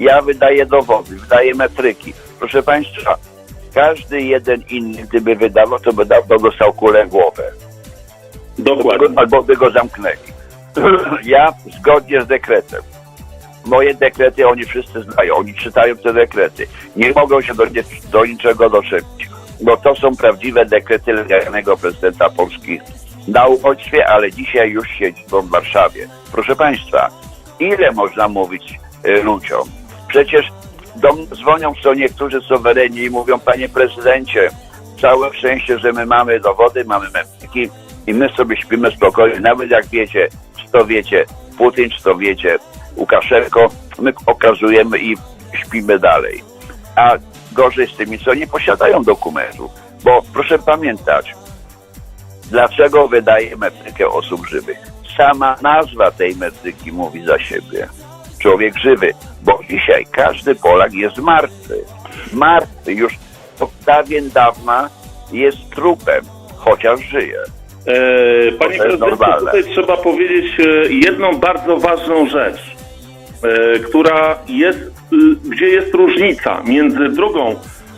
Ja wydaję dowody, wydaję metryki. Proszę Państwa, każdy jeden inny, gdyby wydawał, to by dawno dostał kulę głowę. Dokładnie. Albo by go zamknęli. Ja zgodnie z dekretem. Moje dekrety oni wszyscy znają, oni czytają te dekrety. Nie mogą się do, do niczego doczepić, bo to są prawdziwe dekrety legalnego prezydenta Polski na uchodźstwie, ale dzisiaj już siedzi w Warszawie. Proszę Państwa, ile można mówić y, ludziom? Przecież do dzwonią co niektórzy suwereni i mówią, panie prezydencie, całe szczęście, że my mamy dowody, mamy metryki i my sobie śpimy spokojnie, nawet jak wiecie, czy to wiecie Putin, czy to wiecie Łukaszenko, my okazujemy i śpimy dalej. A gorzej z tymi, co nie posiadają dokumentów. Bo proszę pamiętać, dlaczego wydaje metrykę osób żywych? Sama nazwa tej metryki mówi za siebie. Człowiek żywy, bo dzisiaj każdy Polak jest martwy. Martwy już od dawien dawna jest trupem, chociaż żyje. E, panie prezydencie, tutaj trzeba powiedzieć e, jedną bardzo ważną rzecz, e, która jest, y, gdzie jest różnica między drugą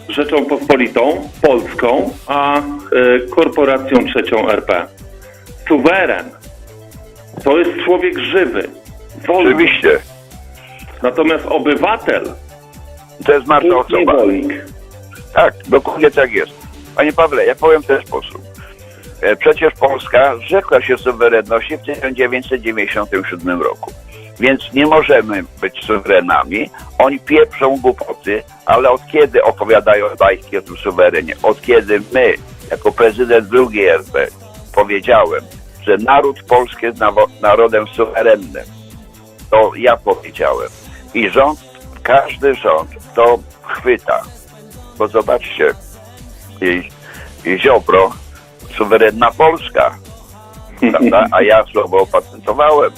Rzecząpospolitą, Polską, a e, korporacją trzecią RP. Suweren to jest człowiek żywy, wolny. Oczywiście. Natomiast obywatel To jest martwa osoba. niewolnik. Tak, dokładnie tak jest. Panie Pawle, ja powiem w ten sposób. E, Przecież Polska rzekła się suwerenności w 1997 roku. Więc nie możemy być suwerenami. Oni pieprzą głupoty, ale od kiedy opowiadają bajki o tym suwerenie? Od kiedy my, jako prezydent drugiej RP, powiedziałem, że naród polski jest narodem suwerennym. To ja powiedziałem. I rząd, każdy rząd to chwyta. Bo zobaczcie, i, i Ziobro, suwerenna Polska, prawda? A ja słowo opatentowałem.